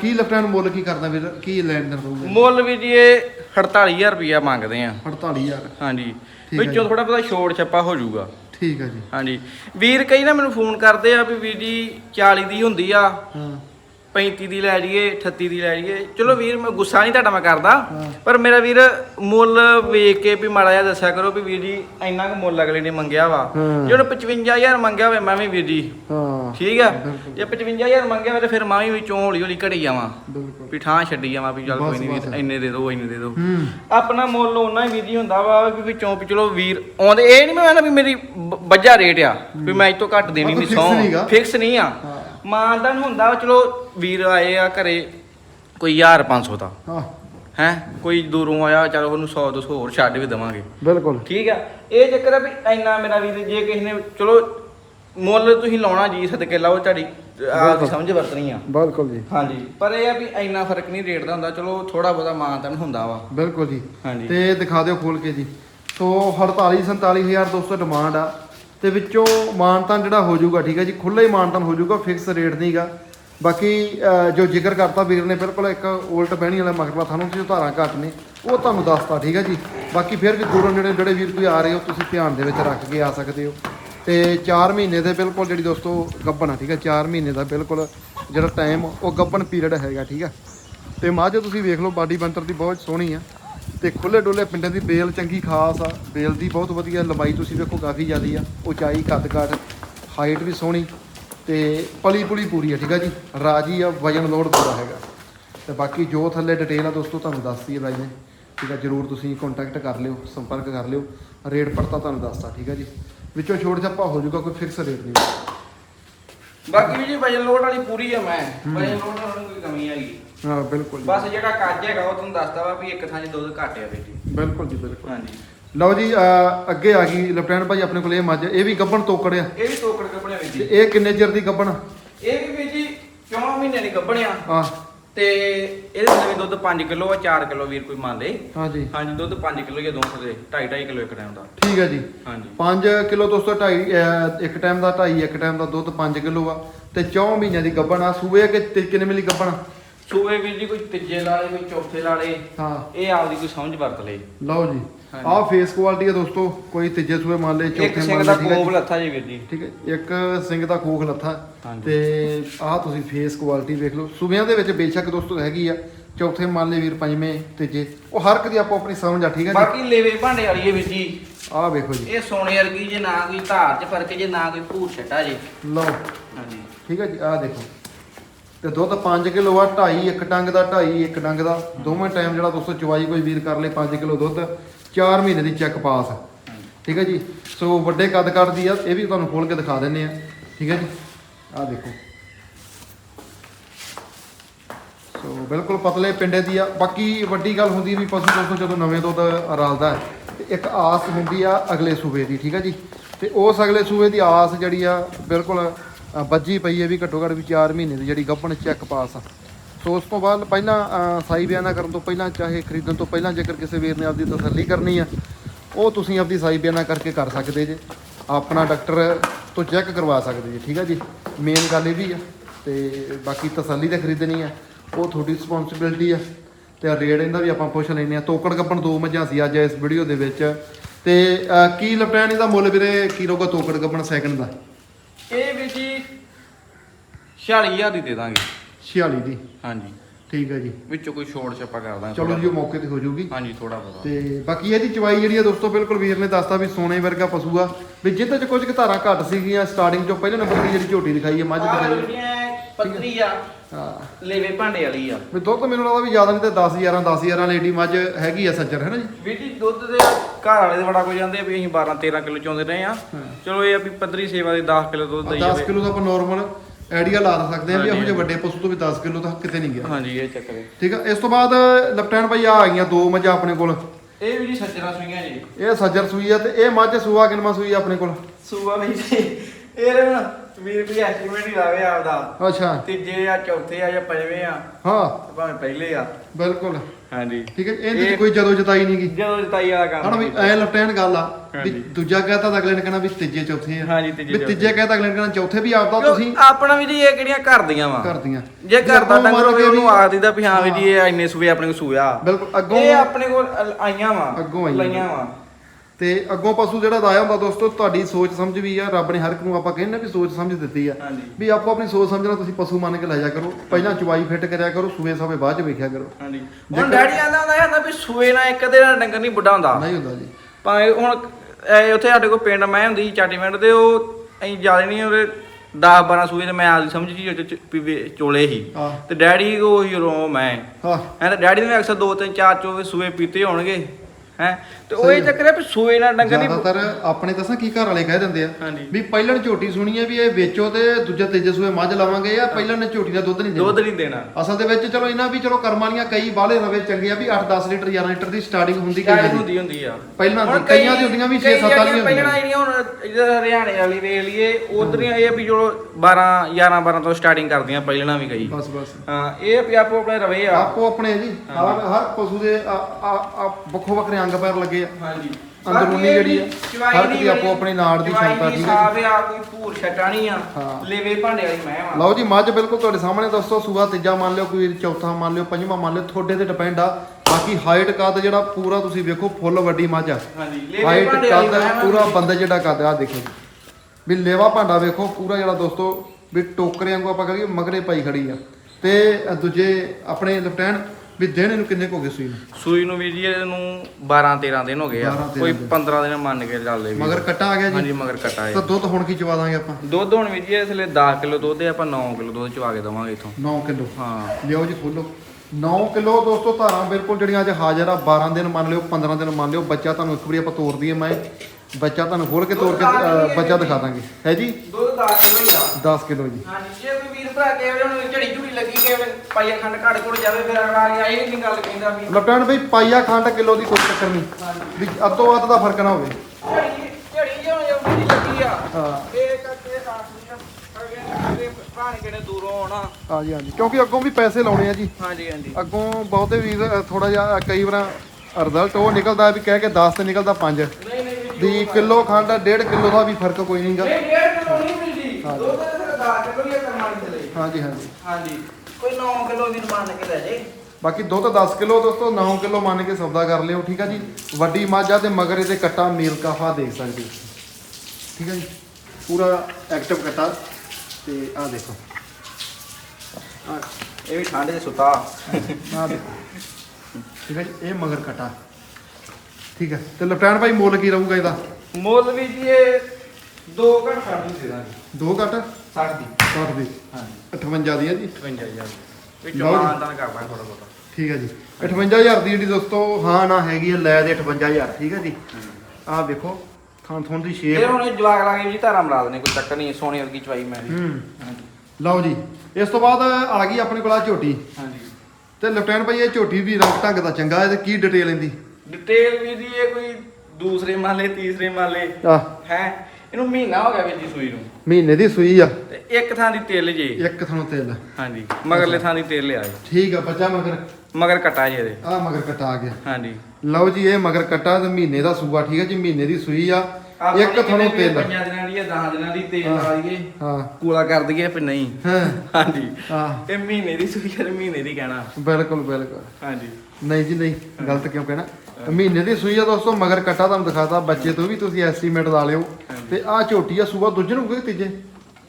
ਕੀ ਲੈਫਟੀਨੈਂਟ ਮੁੱਲ ਕੀ ਕਰਦਾ ਵੀਰ? ਕੀ ਲੈਣ ਦੇਣ ਰਹੂਗਾ ਮੁੱਲ ਵੀ ਜੀ ਇਹ 48000 ਰੁਪਇਆ ਮੰਗਦੇ ਆ। 48000 ਹਾਂਜੀ ਵਿੱਚੋਂ। ਥੋੜਾ ਬਹੁਤਾ ਛੋੜ ਛੱਪਾ ਹੋ ਜਾਊਗਾ। ਠੀਕ ਹੈ ਜੀ। ਹਾਂਜੀ ਵੀਰ ਕਈ ਨਾ ਮੈਨੂੰ ਫੋਨ ਕਰਦੇ ਆ ਵੀ ਵੀਰ ਜੀ 40 ਦੀ ਹੁੰਦੀ ਆ। ਹਾਂ। 35 ਦੀ ਲੈ ਜਾਈਏ 38 ਦੀ ਲੈ ਜਾਈਏ ਚਲੋ ਵੀਰ ਮੈਂ ਗੁੱਸਾ ਨਹੀਂ ਤੁਹਾਡਾ ਮੈਂ ਕਰਦਾ। ਪਰ ਮੇਰਾ ਵੀਰ ਮੁੱਲ ਵੇਖ ਕੇ ਵੀ ਮਾੜਾ ਜਿਹਾ ਦੱਸਿਆ ਕਰੋ ਵੀ ਵੀਰ ਜੀ ਇੰਨਾ ਕੁ ਮੁੱਲ ਅਗਲੇ ਨੇ ਮੰਗਿਆ ਵਾ। ਜੇ ਉਹਨੇ 55000 ਮੰਗਿਆ ਹੋਵੇ ਮੈਂ ਵੀ ਵੀਰ ਜੀ। ਹਾਂ। ਠੀਕ ਆ। ਜੇ 55000 ਮੰਗਿਆ ਹੋਵੇ ਤੇ ਫਿਰ ਮੈਂ ਵੀ ਵਿੱਚੋਂ ਹੌਲੀ ਹੌਲੀ ਘੜੀ ਜਾਵਾਂ। ਬਿਲਕੁਲ। ਵੀ ਠਾਂ ਛੱਡੀ ਜਾਵਾਂ ਵੀ ਚੱਲ ਕੋਈ ਨਹੀਂ। ਵੀਰ ਇੰਨੇ ਦੇ ਦਿਓ ਇੰਨੇ ਦੇ ਦਿਓ ਆਪਣਾ ਮੁੱਲ ਉਹਨਾਂ ਹੀ ਵੀਰ ਜੀ ਹੁੰਦਾ ਵਾ ਵੀ ਵਿੱਚੋਂ ਵੀ ਚਲੋ ਵੀਰ ਆਉਂਦੇ। ਇਹ ਨਹੀਂ ਮੈਂ ਕਹਿੰਦਾ ਵੀ ਮੇਰੀ ਬੱਜਾ ਰੇਟ ਆ ਵੀ ਮੈਂ ਇਹ ਤੋਂ ਘੱਟ ਦੇਣੀ ਨਹੀਂ। ਸੌ। ਫਿਕਸ ਨਹੀਂ ਆ। ਮਾਨਦਾਨ ਹੁੰਦਾ ਵਾ ਚਲੋ ਵੀਰ ਆਏ ਆ ਘਰੇ ਕੋਈ 1500 ਦਾ ਹਾਂ। ਹੈ? ਕੋਈ ਦੂਰੋਂ ਆਇਆ ਚਲ ਉਹਨੂੰ 100 200 ਹੋਰ ਛੱਡ ਵੀ ਦੇਵਾਂਗੇ। ਬਿਲਕੁਲ। ਠੀਕ ਆ? ਇਹ ਚੱਕਰ ਆ ਵੀ ਇੰਨਾ ਮੇਰਾ ਵੀਰ ਜੇ ਕਿਸੇ ਨੇ ਚਲੋ ਮੁੱਲ ਤੁਸੀਂ ਲਾਉਣਾ ਜੀ ਸਦਕੇ ਲਾਓ ਤੁਹਾਡੀ ਆਪ ਸਮਝ ਵਰਤਣੀ ਆ। ਬਿਲਕੁਲ ਜੀ। ਹਾਂਜੀ। ਪਰ ਇਹ ਆ ਵੀ ਇੰਨਾ ਫ਼ਰਕ ਨਹੀਂ ਰੇਟ ਦਾ ਹੁੰਦਾ ਚਲੋ ਥੋੜਾ ਬਹੁਤਾ ਮਾਨਦਾਨ ਹੁੰਦਾ ਵਾ। ਬਿਲਕੁਲ ਜੀ। ਹਾਂਜੀ। ਤੇ ਦਿਖਾ ਦਿਓ ਖੋਲ ਕੇ ਜੀ। ਸੋ 48 47000 ਦੋਸਤੋ ਡਿਮਾਂਡ ਆ। ਤੇ ਵਿੱਚੋਂ ਮਾਨਤਾਨ ਜਿਹੜਾ ਹੋ ਜਾਊਗਾ, ਠੀਕ ਹੈ ਜੀ? ਖੁੱਲਾ ਹੀ ਮਾਨਤਾਨ ਹੋ ਜਾਊਗਾ ਫਿਕਸ ਰੇਟ ਨਹੀਂਗਾ ਬਾਕੀ ਜੋ ਜ਼ਿਕਰ ਕਰਤਾ ਵੀਰ ਨੇ, ਬਿਲਕੁਲ ਇੱਕ ਉਲਟ ਬਹਿਣੀ ਵਾਲਾ ਮਗਰਲਾ ਤੁਹਾਨੂੰ ਸੀ ਧਾਰਾਂ ਘੱਟ ਨੇ, ਉਹ ਤੁਹਾਨੂੰ ਦੱਸਤਾ, ਠੀਕ ਹੈ ਜੀ? ਬਾਕੀ ਫਿਰ ਵੀ ਦੂਰੋਂ ਨੇੜੇ, ਜਿਹੜੇ ਵੀਰ ਕੋਈ ਆ ਰਹੇ ਹੋ, ਤੁਸੀਂ ਧਿਆਨ ਦੇ ਵਿੱਚ ਰੱਖ ਕੇ ਆ ਸਕਦੇ ਹੋ। ਤੇ 4 ਮਹੀਨੇ ਦੇ ਬਿਲਕੁਲ ਜਿਹੜੀ ਦੋਸਤੋ ਗੱਬਣ ਆ, ਠੀਕ ਹੈ? 4 ਮਹੀਨੇ ਦਾ ਬਿਲਕੁਲ ਜਿਹੜਾ ਟਾਈਮ ਉਹ ਗੱਬਣ ਪੀਰੀਅਡ ਹੈਗਾ, ਠੀਕ ਹੈ? ਤੇ ਮੱਝ ਤੁਸੀਂ ਵੇਖ ਲਓ, ਬਾਡੀ ਬੰਤਰ ਦੀ ਬਹੁਤ ਸੋਹਣੀ ਆ। ਤੇ ਖੁੱਲੇ ਡੁੱਲੇ ਪਿੰਡਾਂ ਦੀ ਬੇਲ ਚੰਗੀ ਖਾਸ ਆ। ਬੇਲ ਦੀ ਬਹੁਤ ਵਧੀਆ ਲੰਬਾਈ ਤੁਸੀਂ ਵੇਖੋ ਕਾਫੀ ਜ਼ਿਆਦੀ ਆ। ਉਚਾਈ ਕੱਦ ਕਾਠ ਹਾਈਟ ਵੀ ਸੋਹਣੀ ਤੇ ਪਲੀ ਪੁਲੀ ਪੂਰੀ ਆ ਠੀਕ ਆ ਜੀ? ਰਾਜੀ ਆ ਵਜਨ ਲੋਡ ਪੂਰਾ ਹੈਗਾ। ਤੇ ਬਾਕੀ ਜੋ ਥੱਲੇ ਡਿਟੇਲ ਆ ਦੋਸਤੋ ਤੁਹਾਨੂੰ ਦੱਸਤੀ ਹੈ ਬਾਈ ਨੇ। ਠੀਕ ਆ ਜਰੂਰ ਤੁਸੀਂ ਕੰਟੈਕਟ ਕਰ ਲਿਓ ਸੰਪਰਕ ਕਰ ਲਿਓ। ਰੇਟ ਪੜਤਾ ਤੁਹਾਨੂੰ ਦੱਸਤਾ ਠੀਕ ਆ ਜੀ? ਵਿੱਚੋਂ ਛੋੜ ਛੱਪਾ ਹੋ ਜਾਊਗਾ ਕੋਈ ਫਿਕਸ ਰੇਟ ਨਹੀਂ। ਬਾਕੀ ਵੀ ਜੀ ਵਜਨ ਲੋਡ ਵਾਲੀ ਪੂਰੀ ਆ ਮੈਂ। ਵਜਨ ਲੋਡ ਨਾਲ ਕੋਈ ਕਮੀ ਹੈਗੀ। ਹਾਂ ਬਿਲਕੁਲ ਜੀ। ਬਸ ਜਿਹੜਾ ਕੱਜ ਹੈਗਾ ਉਹ ਤੁਹਾਨੂੰ ਦੱਸਦਾ ਵਾ ਵੀ ਇੱਕ ਥਾਂ 'ਚ ਦੁੱਧ ਘੱਟ ਆ ਵੀਰ ਜੀ ਬਿਲਕੁਲ ਜੀ ਬਿਲਕੁਲ। ਹਾਂਜੀ। ਲਓ ਜੀ ਅਹ ਅੱਗੇ ਆ ਗਈ ਲੈਫਟੀਨੈਂਟ ਭਾਈ ਆਪਣੇ ਕੋਲ ਇਹ ਮੱਝ ਇਹ ਵੀ ਗੱਬਣ ਤੋਕੜ ਆ ਇਹ ਵੀ ਤੋਕੜ ਕੱਪੜਿਆ ਵੀਰ ਤੇ ਜੀ ਇਹ ਕਿੰਨੇ ਚਿਰ ਦੀ ਗੱਬਣ ਇਹ ਵੀ ਵੀਰ ਜੀ 4 ਮਹੀਨੇ ਦੀ ਕੱਪੜਿਆ ਆ ਤੇ ਇਹਦੇ ਨਾਲ ਵੀ ਦੁੱਧ 5 ਕਿਲੋ ਆ 4 ਕਿਲੋ ਵੀਰ ਕੋਈ ਮੰਨ ਲੇ ਹਾਂਜੀ ਹਾਂਜੀ ਦੁੱਧ 5 ਕਿਲੋ ਜਾਂ ਦੋਸਤ ਦੇ 2.5 2.5 ਕਿਲੋ ਇੱਕ ਟਾਈਮ ਦਾ। ਠੀਕ ਹੈ ਜੀ। ਹਾਂਜੀ। 5 ਕਿਲੋ ਦੋਸਤੋ ਢਾਈ ਅਹ ਇੱਕ ਟਾਈਮ ਦਾ ਢਾਈ ਇੱਕ ਟਾਈਮ ਦਾ ਦੁੱਧ 5 ਕਿਲੋ ਆ। ਤੇ 4 ਮਹੀਨਿਆਂ ਦੀ ਗੱਬਣ ਆ। ਸੂਏ ਕਿ ਤੇ ਕਿੰਨੇ ਮਿਲੀ ਗੱਬਣ ਸੂਏ ਵੀਰ ਜੀ ਕੋਈ ਤੀਜੇ ਲਾਲੇ ਕੋਈ ਚੌਥੇ ਲਾਲੇ ਹਾਂ। ਇਹ ਆਪਦੀ ਕੋਈ ਸਮਝ ਵਰਤ ਲੇ ਲਓ ਜੀ। ਆਹ ਫੇਸ ਕੁਆਲਿਟੀ ਆ ਦੋਸਤੋ ਕੋਈ ਤੀਜੇ ਸੂਏ ਮੰਨ ਲਏ ਇੱਕ ਚੌਥੇ ਸਿੰਘ ਮੰਨ ਦਾ ਲਏ ਠੀਕ ਹੈ ਕੋਬ ਜੀ। ਲੱਥਾ ਜੀ ਵੀਰ ਜੀ। ਠੀਕ ਹੈ ਇੱਕ ਸਿੰਘ ਦਾ ਖੋਖ ਲੱਥਾ। ਤੇ ਆਹ ਤੁਸੀਂ ਫੇਸ ਕੁਆਲਿਟੀ ਵੇਖ ਲਓ ਸੂਬਿਆਂ ਦੇ ਵਿੱਚ ਬੇਸ਼ੱਕ ਦੋਸਤੋ ਹੈਗੀ ਆ ਚੌਥੇ ਮੰਨ ਲਏ ਵੀਰ ਪੰਜਵੇਂ ਤੀਜੇ ਉਹ ਹਰ ਇੱਕ ਦੀ ਆਪੋ ਆਪਣੀ ਸਮਝ ਆ ਠੀਕ ਹੈ ਜੀ? ਬਾਕੀ ਲੇਵੇ ਭਾਂਡੇ ਵਾਲੀ ਹੈ ਵੀਰ ਜੀ। ਆਹ ਵੇਖੋ ਜੀ। ਇਹ ਸੋਨੇ ਵਰਗੀ ਜੇ ਨਾ ਕੋਈ ਧਾਰ 'ਚ ਫ਼ਰਕ ਜੇ ਨਾ ਕੋਈ ਭੂਰ ਛੱਟਾ ਜੇ। ਲਓ। ਹਾਂਜੀ। ਠੀਕ ਹੈ ਜੀ ਆਹ ਦੇਖੋ। ਤੇ ਦੁੱਧ 5 ਕਿਲੋ ਆ 2.5 ਇੱਕ ਡੰਗ ਦਾ 2.5 ਇੱਕ ਡੰਗ ਦਾ। ਦੋਵੇਂ ਟਾਈਮ ਜਿਹੜਾ ਦੋਸਤੋ ਚਵਾਈ ਕੋਈ ਵੀਰ ਕਰ ਲੇ 5 ਕਿਲੋ ਦੁੱਧ 4 ਮਹੀਨੇ ਦੀ ਚੈੱਕ ਪਾਸ ਠੀਕ ਹੈ ਜੀ? ਸੋ ਵੱਡੇ ਕੱਦ ਕੱਦ ਆ ਇਹ ਵੀ ਤੁਹਾਨੂੰ ਖੋਲ ਕੇ ਦਿਖਾ ਦਿੰਨੇ ਆ। ਠੀਕ ਹੈ ਜੀ? ਆਹ ਦੇਖੋ। ਸੋ ਬਿਲਕੁਲ ਪਤਲੇ ਪਿੰਡੇ ਦੀ ਆ। ਬਾਕੀ ਵੱਡੀ ਗੱਲ ਹੁੰਦੀ ਵੀ ਪਸ਼ੂ ਦੋਸਤੋ ਜਦੋਂ ਨਵੇਂ ਦੁੱਧ ਰਲਦਾ ਹੈ, ਤੇ ਇੱਕ ਆਸ ਹੁੰਦੀ ਆ ਅਗਲੇ ਸੂਬੇ ਦੀ। ਠੀਕ ਹੈ ਜੀ? ਤੇ ਉਸ ਅਗਲੇ ਸੂਬੇ ਦੀ ਆਸ ਜਿਹੜੀ ਆ ਬਿਲਕੁਲ ਅ, ਵੱਜੀ ਪਈ ਹੈ ਵੀ ਘੱਟੋ ਘੱਟ ਵੀ 4 ਮਹੀਨੇ ਦੀ ਜਿਹੜੀ ਗੱਭਣ ਚੈੱਕ ਪਾਸ ਆ। ਸੋ ਉਸ ਤੋਂ ਬਾਅਦ ਪਹਿਲਾਂ ਸਾਈ ਬਿਆਨਾ ਕਰਨ ਤੋਂ ਪਹਿਲਾਂ ਚਾਹੇ ਖਰੀਦਣ ਤੋਂ ਪਹਿਲਾਂ ਜੇਕਰ ਕਿਸੇ ਵੀਰ ਨੇ ਆਪਦੀ ਤਸੱਲੀ ਕਰਨੀ ਆ ਉਹ ਤੁਸੀਂ ਆਪਦੀ ਸਾਈ ਬਿਆਨਾ ਕਰਕੇ ਕਰ ਸਕਦੇ ਜੇ। ਆਪਣਾ ਡਾਕਟਰ ਤੋਂ ਚੈੱਕ ਕਰਵਾ ਸਕਦੇ ਜੀ ਠੀਕ ਆ ਜੀ? ਮੇਨ ਗੱਲ ਇਹ ਵੀ ਆ ਤੇ ਬਾਕੀ ਤਸੱਲੀ ਤੇ ਖਰੀਦਣੀ ਆ। ਉਹ ਤੁਹਾਡੀ ਰਿਸਪੌਂਸਿਬਿਲਟੀ ਆ ਤੇ ਰੇਟ ਇਹਦਾ ਵੀ ਆਪਾਂ ਪੁੱਛ ਲੈਨੇ ਆ। ਤੋਕੜ ਗੱਪਣ ਦੋ ਮੱਝਾਂ ਸੀ ਅੱਜ ਇਸ ਵੀਡੀਓ ਦੇ ਵਿੱਚ। ਤੇ ਕੀ ਲਪਟੈਨ ਇਹਦਾ ਮੁੱਲ ਵੀਰੇ? ਕੀ ਰਹੂਗਾ ਤੋਕੜ ਗੱਪਣ ਸੈਕਿੰਡ ਦਾ? ਇਹ ਵੀ ਜੀ 46000 ਦੀ ਦੇ ਦਾਂਗੇ। 46 ਦੀ। ਹਾਂਜੀ। ਠੀਕ ਹੈ ਜੀ। ਵਿੱਚੋਂ ਕੋਈ ਛੋੜ ਛੱਪਾ ਕਰ ਦਾਂਗੇ ਚਲੋ ਜੀ ਉਹ ਮੌਕੇ ਤੇ ਹੋ ਜਾਊਗੀ। ਹਾਂਜੀ ਥੋੜਾ ਬਹੁਤਾ। ਤੇ ਬਾਕੀ ਇਹਦੀ ਚਵਾਈ ਜਿਹੜੀ ਆ ਦੋਸਤੋ ਬਿਲਕੁਲ ਵੀਰ ਨੇ ਦੱਸਤਾ ਵੀ ਸੋਨੇ ਵਰਗਾ ਪਸ਼ੂ ਆ। ਵੀ ਜਿਹਦੇ ਚ ਕੁਝ ਕੁ ਧਾਰਾਂ ਘੱਟ ਸੀਗੀਆਂ ਸਟਾਰਟਿੰਗ ਚੋਂ ਪਹਿਲੇ ਨੰਬਰ ਦੀ ਜਿਹੜੀ ਝੋਟੀ ਦਿਖਾਈ ਹੈ ਮੱਝ ਦਿਖਾਈ ਹੈ ਪੱਤਰੀ ਆ ਹਾਂ। ਲੇਵੇ ਭਾਂਡੇ ਵਾਲੀ ਆ। ਵੀ ਦੁੱਧ ਮੈਨੂੰ ਲੱਗਦਾ ਵੀ ਜ਼ਿਆਦਾ ਨਹੀਂ ਤੇ 10 11 10 11 ਲੇਡੀ ਮੱਝ ਹੈਗੀ ਆ ਸੱਜਰ ਹੈ ਨਾ ਜੀ? ਵੀਰ ਜੀ ਦੁੱਧ ਦੇ ਘਰ ਵਾਲੇ ਦੇ ਬੜਾ ਕੁਝ ਜਾਂਦੇ ਵੀ ਅਸੀਂ 12 13 ਕਿਲੋ ਚੋਂਦੇ ਰਹੇ ਆ। ਚਲੋ ਇਹ ਆ ਵੀ ਪੱਧਰੀ ਸੇਵਾ ਦੇ 10 ਕਿਲੋ ਦੁੱਧ ਦਈ 10 ਜਾਵੇ। ਕਿਲੋ ਦਾ ਆਪਾਂ ਨਾਰਮਲ ਆਈਡੀਆ ਲਾ ਸਕਦੇ ਆ ਵੀ ਇਹੋ ਜਿਹੇ ਵੱਡੇ ਪਸ਼ੂ ਤੋਂ ਵੀ 10 ਕਿਲੋ ਤੱਕ ਕਿਤੇ ਨਹੀਂ ਗਿਆ। ਹਾਂਜੀ ਇਹ ਚੱਕਰ ਹੈ। ਠੀਕ ਆ ਇਸ ਤੋਂ ਬਾਅਦ ਲੈਫਟੈਂਡ ਭਾਈ ਆ ਗਈਆਂ ਦੋ ਮੱਝਾਂ ਆਪਣੇ ਕੋਲ। ਇਹ ਵੀ ਜੀ ਸੱਜਣਾ ਸੁਈਆਂ ਜੀ। ਇਹ ਸੱਜਰ ਸੂਈ ਆ ਤੇ ਇਹ ਮੱਝ ਸੂਆ ਕਿੰਨਵਾਂ ਸੂਈ ਆ ਆਪਣੇ ਕੋਲ? ਸੂਆ ਵੀ ਜੀ ਇਹ ਰੇ ਹੁਣ ਵੀਰ ਵੀ ਐਸਟੀਮੇਟ ਹੀ ਲਾਵੇ ਆਪਦਾ। ਅੱਛਾ। ਤੀਜੇ ਆ ਚੌਥੇ ਆ ਜਾਂ ਪੰਜਵੇਂ ਆ। ਹਾਂ। ਤੇ ਭਾਵੇਂ ਪਹਿਲੇ ਆ। ਬਿਲਕੁਲ। ਹਾਂਜੀ। ਠੀਕ ਹੈ ਇਹਦੇ ਕੋਈ ਜਦੋਂ ਜਤਾਈ ਨਹੀਂ ਗਈ ਜਦੋਂ ਜਤਾਈ ਵਾਲਾ ਕੰਮ ਹਣਾ ਵੀ ਐ ਲਪਟੈਣ ਗੱਲ ਆ ਵੀ। ਦੂਜਾ ਕਹਤਾ ਤਾਂ ਅਗਲੇ ਨੇ ਕਹਿਣਾ ਵੀ ਤੀਜੇ ਚੌਥੇ ਆ। ਹਾਂਜੀ, ਤੀਜੇ ਵੀ। ਤੀਜੇ ਕਹਤਾ ਅਗਲੇ ਨੇ ਕਹਿਣਾ ਚੌਥੇ ਵੀ ਆਪਦਾ ਤੁਸੀਂ ਆਪਣਾ ਵੀ ਜੀ ਇਹ ਕਿਹੜੀਆਂ ਘਰ ਦੀਆਂ ਵਾ? ਕਰਦੀਆਂ। ਜੇ ਘਰ ਦਾ ਡੰਗਰ ਹੋਵੇ ਉਹਨੂੰ ਆ ਆਖ ਦਿੱਤਾ ਵੀ ਹਾਂ ਵੀ ਜੀ ਇਹ ਇੰਨੇ ਸੂਏ ਆਪਣੇ ਕੋਲ ਸੂਆ। ਬਿਲਕੁਲ ਅੱਗੋਂ ਇਹ ਆਪਣੇ ਕੋਲ ਆਈਆਂ ਵਾ ਅੱਗੋਂ ਆਈਆਂ ਲਈਆਂ ਵਾ। ਤੇ ਅੱਗੋਂ ਪਸ਼ੂ ਜਿਹੜਾ ਆਇਆ ਹੁੰਦਾ ਦੋਸਤੋ ਤੁਹਾਡੀ ਸੋਚ ਸਮਝ ਵੀ ਆ ਰੱਬ ਨੇ ਹਰ ਇੱਕ ਨੂੰ ਆਪਾਂ ਕਹਿੰਦੇ ਵੀ ਸੋਚ ਸਮਝ ਦਿੱਤੀ ਆ। ਹਾਂਜੀ। ਵੀ ਆਪੋ ਆਪਣੀ ਸੋਚ ਸਮਝਣਾ ਤੁਸੀਂ ਪਸ਼ੂ ਮੰਨ ਕੇ ਲੈ ਜਾ ਕਰੋ। ਪਹਿਲਾਂ ਚੁਵਾਈ ਫਿੱਟ ਕਰਿਆ ਕਰੋ ਸੂਏ ਸਾਵੇ ਬਾਅਦ ਚ ਵੇਖਿਆ ਕਰੋ। ਹਾਂਜੀ। ਹੁਣ ਡੈਡੀ ਆਂਦਾ ਹੁੰਦਾ ਹੁੰਦਾ ਵੀ ਸੂਏ ਨਾਲ ਇੱਕ ਦੇ ਡੰਗਰ ਨਹੀਂ ਬੁੱਢਾ ਹੁੰਦਾ ਨਹੀਂ ਹੁੰਦਾ ਜੀ। ਭਾਵੇਂ ਹੁਣ ਇਹ ਉੱਥੇ ਸਾਡੇ ਕੋਲ ਪਿੰਡ ਮੈਂ ਹੁੰਦੀ ਚਾਟੀ ਪਿੰਡ ਤੇ ਉਹ ਅਸੀਂ ਜ਼ਿਆਦਾ ਨਹੀਂ ਉਹਦੇ 10 12 ਸੂਏ ਤੇ ਮੈਂ ਆਪਦੀ ਸਮਝ ਜੀ ਚੋਲੇ ਹਾਂ। ਤੇ ਡੈਡੀ ਉਹ ਹੀਰੋ ਮੈਂ। ਹਾਂ। ਤਾਂ ਡੈਡੀ ਨੇ ਅਕਸਰ ਦੋ ਤਿੰਨ ਚਾਰ ਚੋਵੇ ਸੂਏ ਪੀਤੇ ਹੋਣਗੇ। ਹੈ ਤੇ ਉਹ ਇਹ ਚੱਕਰ ਹੈ ਵੀ ਸੂਏ ਨਾਲ ਡੰਗਰ ਨਹੀਂ ਜ਼ਿਆਦਾਤਰ ਆਪਣੇ ਦੱਸਾਂ ਕੀ ਘਰ ਵਾਲੇ ਕਹਿ ਦਿੰਦੇ ਆ ਹਾਂਜੀ। ਵੀ ਪਹਿਲਣ ਝੋਟੀ ਸੁਣੀ ਹੈ ਵੀ ਇਹ ਵੇਚੋ ਤੇ ਦੂਜਾ ਤੀਜੇ ਸੂਏ ਮੱਝ ਲਾਵਾਂਗੇ ਜਾਂ ਪਹਿਲਣ ਨੇ ਝੋਟੀ ਦਾ ਦੁੱਧ ਨਹੀਂ ਦੇਣਾ? ਦੁੱਧ ਨਹੀਂ ਦੇਣਾ। ਅਸਲ ਦੇ ਵਿੱਚ ਚਲੋ ਇਹਨਾਂ ਵੀ ਚਲੋ ਕਰਮ ਵਾਲੀਆਂ ਕਈ ਬਾਲੇ ਰਵੇ ਚੰਗੇ ਆ ਵੀ 8-10 ਲੀਟਰ 11 ਲੀਟਰ ਦੀ ਸਟਾਰਟਿੰਗ ਹੁੰਦੀ ਕਈ ਕਾਇਦ ਦੀ ਹੁੰਦੀ ਹੁੰਦੀ ਆ। ਪਹਿਲਾਂ ਦੀ- ਕਈਆਂ ਦੀ ਹੁੰਦੀਆਂ ਵੀ ਛੇ ਸੱਤ ਵਾਲੀਆਂ ਜਿਹੜੀਆਂ ਪਹਿਲਾਂ ਹੁੰਦੀਆਂ। ਜਿਹੜੀਆਂ ਹੁਣ ਇਧਰ ਹਰਿਆਣੇ ਵਾਲੀ ਵੇਖ ਲਈਏ ਉਧਰ ਇਹ ਵੀ ਜੋ 12 11 12 ਤੋਂ ਸਟਾਰਟਿੰਗ ਕਰਦੀਆਂ ਪਹਿਲਾਂ ਵੀ ਕਈ। ਬਸ ਬਸ। ਹਾਂ ਇਹ ਵੀ ਆਪੋ ਆਪਣੇ ਰਵੇ ਆ। ਆਪੋ ਆਪਣੇ ਜੀ। ਹਰ ਹਰ ਪਸ਼ੂ ਦੇ ਆ- ਆ- ਆ ਵੱਖੋ ਵੱਖਰੇ ਅੰਗ ਪੈਰ ਲੱਗੇ ਆ ਹਾਂਜੀ। ਅੰਦਰੂਨੀ ਜਿਹੜੀ ਆ, ਹਰ ਇੱਕ ਦੀ ਆਪੋ ਆਪਣੀ ਨਾੜ ਦੀ ਸ਼ਮਤਾ, ਠੀਕ ਹੈ ਆ ਕੋਈ ਭੂਰ ਛਟਾਣੀ ਆ। ਲੇਵੇ ਭਾਂਡੇ ਵਾਲੀ ਮੈਂ ਆ ਲਓ ਜੀ ਮੱਝ ਬਿਲਕੁਲ ਤੁਹਾਡੇ ਸਾਹਮਣੇ ਦੋਸਤੋ ਸੂਆ ਤੀਜਾ ਮੰਨ ਲਿਓ ਕੋਈ ਚੌਥਾ ਮੰਨ ਲਿਓ ਪੰਜਵਾਂ ਮੰਨ ਲਿਓ ਤੁਹਾਡੇ ਤੇ ਡਿਪੈਂਡ ਆ। ਬਾਕੀ ਹਾਈਟ ਕੱਦ ਜਿਹੜਾ ਪੂਰਾ ਤੁਸੀਂ ਵੇਖੋ ਫੁੱਲ ਵੱਡੀ ਮੱਝ ਆ। ਹਾਂਜੀ ਲੇਵੇ ਹਾਈਟ ਭਾਂਡੇ ਵਾਲੀ ਕੱਦ। ਪੂਰਾ ਬੰਦੇ ਜਿਹੜਾ ਕੱਦ ਆ ਦੇਖੋ ਜੀ। ਵੀ ਲੇਵਾ ਭਾਂਡਾ ਵੇਖੋ ਪੂਰਾ ਜਿਹੜਾ ਦੋਸਤੋ ਵੀ ਟੋਕਰੇ ਵਾਂਗੂ ਆਪਾਂ ਕਰੀਏ ਮਗਰੇ ਪਾਈ ਖੜੀ ਆ। ਤੇ ਦੂਜੇ ਆਪਣੇ ਲੈਫਟੈਂਡ ਵੀ ਦਿਨ ਇਹਨੂੰ ਕਿੰਨੇ ਕੁ ਹੋ ਗਏ ਸੂਈ ਨੂੰ? ਸੂਈ ਨੂੰ ਵੀ ਜੀ ਇਹਨੂੰ 12 13 ਦਿਨ ਹੋ ਗਏ ਆ। 12 13 ਕੋਈ ਦਿਨ। 15 ਦਿਨ ਮੰਨ ਕੇ ਚੱਲਦੇ ਵੀ। ਮਗਰ ਕੱਟਾ ਆ ਗਿਆ ਹਾਂਜੀ ਜੀ ਮਗਰ ਕਟਾ ਹੈ। ਤਾਂ ਦੁੱਧ ਹੁਣ ਕੀ ਚਵਾ ਦਾਂਗੇ ਆਪਾਂ? ਦੁੱਧ ਹੁਣ ਵੀ ਜੀ ਇਸ ਲਈ 10 ਕਿਲੋ ਦੁੱਧ ਹੈ ਆਪਾਂ 9 ਕਿਲੋ ਦੁੱਧ ਚਵਾ ਕੇ ਦਵਾਂਗੇ ਇਥੋਂ। 9 ਕਿਲੋ। ਹਾਂ। ਲਿਓ ਜੀ ਖੋਲੋ। 9 ਕਿਲੋ ਦੋਸਤੋ ਧਾਰਾਂ ਬਿਲਕੁਲ ਜਿਹੜੀਆਂ ਅੱਜ ਹਾਜ਼ਰ ਆ 12 ਦਿਨ ਮੰਨ ਲਿਓ 15 ਦਿਨ ਮੰਨ ਲਿਓ। ਬੱਚਾ ਤੁਹਾਨੂੰ ਇੱਕ ਵਾਰੀ ਆਪਾਂ ਤੋਰ ਦਈਏ ਮੈਂ। ਬੱਚਾ ਤੁਹਾਨੂੰ ਖੋਲ ਕੇ ਤੋਰ ਕੇ ਅ, ਬੱਚਾ ਦਿਖਾ ਦਾਂਗੇ। ਹੈ ਜੀ? ਦੁੱਧ 10 ਕਿਲੋ ਹੀ ਆ। 10 ਕਿਲੋ ਜੀ। ਹਾਂਜੀ ਜੇ ਵੀਰ ਭਰਾ ਕੇ ਉਹਨੂੰ ਝੜੀ ਝੁੜੀ ਲੱਗੀ ਕਿ ਪਾਈਆ ਖੰਡ ਘੜ ਕੋਲ ਜਾਵੇ ਫਿਰ ਅਗਲਾ ਆ ਇਹ ਨਹੀਂ ਗੱਲ ਕਹਿੰਦਾ ਵੀ। ਲਪਟਾਣ ਬਈ ਪਾਈਆ ਖੰਡ ਕਿਲੋ ਦੀ ਕੋਈ ਚੱਕਰ ਨਹੀਂ। ਵੀ ਅੱਧੋ ਅੱਧ ਦਾ ਫ਼ਰਕ ਨਾ ਹੋਵੇ। ਝੜੀ ਝੜੀ ਜਿਉਂ ਜਿਉਂ ਦੀ ਲੱਗੀ ਆ। ਹਾਂ। ਇਹ ਕਰਕੇ ਹਾਂਜੀ ਹਾਂਜੀ। ਕਿਉਂਕਿ ਅੱਗੋਂ ਵੀ ਪੈਸੇ ਲਾਉਣੇ ਆ ਜੀ। ਹਾਂਜੀ ਹਾਂਜੀ। ਅੱਗੋਂ ਬਹੁਤੇ ਵੀਰ ਥੋੜਾ ਜਿਹਾ ਕਈ ਵਾਰ ਰਿਜ਼ਲਟ ਉਹ ਨਿਕਲਦਾ ਵੀ ਕਹਿ ਕੇ 10 ਤੇ ਨਿਕਲਦਾ 5 ਨਹੀਂ ਨਹੀਂ ਵੀਰ ਵੀ ਕਿਲੋ ਖੰਡ 1.5 ਕਿਲੋ ਦਾ ਵੀ ਫ਼ਰਕ ਕੋਈ ਨਹੀਂਗਾ ਕਿਲੋ ਨਹੀਂ ਮਿਲਦੀ ਦੁੱਧ ਦੇ 10 ਕਿਲੋ ਹੀ ਆ ਕਰਮਾਲੀ ਚਲੇ ਹਾਂਜੀ ਹਾਂਜੀ। ਹਾਂਜੀ। ਕੋਈ 9 ਕਿਲੋ ਵੀ ਮੰਨ ਕੇ ਲੈ ਜੇ। ਬਾਕੀ ਦੁੱਧ 10 ਕਿਲੋ ਦੋਸਤੋ 9 ਕਿਲੋ ਮੰਨ ਕੇ ਸੌਦਾ ਕਰ ਲਿਓ ਠੀਕ ਆ ਜੀ? ਵੱਡੀ ਮਾਝਾ ਤੇ ਮਗਰ ਇਹਦੇ ਕੱਟਾ ਮੇਲ ਕਾਫਾ ਦੇਖ ਸਕਦੇ ਹੋ। ਠੀਕ ਆ ਜੀ? ਪੂਰਾ ਐਕਟਿਵ ਕੱਟਾ। ਤੇ ਆਹ ਦੇਖੋ। ਹਾਂ, ਇਹ ਵੀ ਠੰਡ ਦੇ ਸੁਤਾ। ਆਹ ਦੇਖੋ। ਠੀਕ ਆ ਜੀ? ਇਹ ਮਗਰ ਕੱਟਾ। ਠੀਕ ਹੈ ਤੇ ਲਪਟਾਨ ਭਾਈ ਮੁੱਲ ਕੀ ਰਹੂਗਾ ਇਹਦਾ? ਮੁੱਲ ਵੀ ਜੀ ਇਹ 2 ਘੰਟ ਨੂੰ ਦੇ ਦਾਂਗੇ। ਦੋ ਕੱਟ 60 ਦੀ 60 ਦੀ ਹਾਂਜੀ। 58 ਦੀ ਹੈ ਜੀ? 55000 ਵਿੱਚੋਂ ਲਓ ਜੀ। ਥੋੜਾ ਬਹੁਤਾ। ਠੀਕ ਹੈ ਜੀ। 58000 ਦੀ ਜਿਹੜੀ ਦੋਸਤੋ ਹਾਂ ਨਾ ਹੈਗੀ ਹੈ ਲੈ ਦੇ 58000 ਠੀਕ ਹੈ ਜੀ? ਆਹ ਵੇਖੋ ਥਾਂ ਥੋਂ ਦੀ ਇਹ ਸ਼ੇਪ ਹੁਣ ਇਹ ਜਵਾਕ ਲਾ ਕੇ ਜੀ ਧਾਰਾ ਮਰਾ ਦਨੇ ਕੋਈ ਚੱਕਰ ਨਹੀਂ ਸੋਨੇ ਵਰਗੀ ਚਵਾਈ ਮੈਂ ਹੂੰ। ਹਾਂਜੀ। ਲਓ ਜੀ ਇਸ ਤੋਂ ਬਾਅਦ ਆ ਗਈ ਆਪਣੇ ਕੋਲ ਆ ਝੋਟੀ। ਹਾਂਜੀ। ਤੇ ਲੈਫਟੈਂਟ ਭਾਈ ਇਹ ਝੋਟੀ ਵੀ ਰੰਗ ਢੰਗ ਦਾ ਚੰਗਾ ਹੈ ਤੇ ਕੀ ਡਿਟੇਲ ਇਹਦੀ? ਡਿਟੇਲ ਵੀ ਜੀ ਇਹ ਕੋਈ ਦੂਸਰੇ ਮਾਲੇ ਤੀਸਰੇ ਮਾਲੇ ਹੈ? ਇਹਨੂੰ ਮਹੀਨਾ ਹੋ ਗਿਆ ਵੀ ਜੀ ਸੂਈ ਨੂੰ। ਮਹੀਨੇ ਦੀ ਸੂਈ ਆ। ਤੇ ਇੱਕ ਥਾਂ ਦੀ ਤੇਲ ਜੇ। ਇੱਕ ਥਣੋਂ ਤੇਲ। ਹਾਂਜੀ ਮਗਰਲੇ ਥਾਂ ਦੀ ਤੇਲ ਲਿਆ ਜੀ। ਠੀਕ ਆ ਬੱਚਾ ਮਗਰ। ਮਗਰ ਕਟਾ ਜੇ ਇਹਦੇ। ਆ ਮਗਰ ਕਟਾ ਆ ਗਿਆ। ਹਾਂਜੀ। ਲਓ ਜੀ ਇਹ ਮਗਰ ਕੱਟਾ ਤੇ ਮਹੀਨੇ ਦਾ ਸੂਆ ਠੀਕ ਹੈ ਜੀ ਮਹੀਨੇ ਦੀ ਸੂਈ ਆ। ਇੱਕ ਕਿੰਨੇ ਤੇਲ। ਪੰਜਾਂ ਦਿਨਾਂ ਦੀ ਆ 10 ਦਿਨਾਂ ਦੀ ਤੇਲ। ਲਾ ਦਈਏ ਹਾਂ। ਕੂਲਾ ਕਰ ਦਈਏ ਫਿਰ ਨਹੀਂ। ਹਾਂਜੀ। ਹਾਂ। ਇਹ ਮਹੀਨੇ ਦੀ ਸੂਈ ਤੇ ਮਹੀਨੇ ਦੀ ਕਹਿਣਾ। ਬਿਲਕੁਲ ਬਿਲਕੁਲ। ਹਾਂਜੀ। ਨਹੀਂ ਜੀ ਨਹੀਂ। ਗਲਤ ਕਿਉਂ ਕਹਿਣਾ? ਮਹੀਨੇ ਦੀ ਸੂਈ ਆ ਦੋਸਤੋ ਮਗਰ ਕੱਟਾ ਤੁਹਾਨੂੰ ਦਿਖਾਤਾ ਬੱਚੇ ਤੋਂ ਵੀ ਤੁਸੀਂ ਐਸਟੀਮੇਟ ਲਾ ਲਿਓ। ਤੇ ਆਹ ਝੋਟੀ ਆ ਸੂਆ ਦੂਜੇ ਨੂੰ ਕੋਈ ਤੀਜੇ?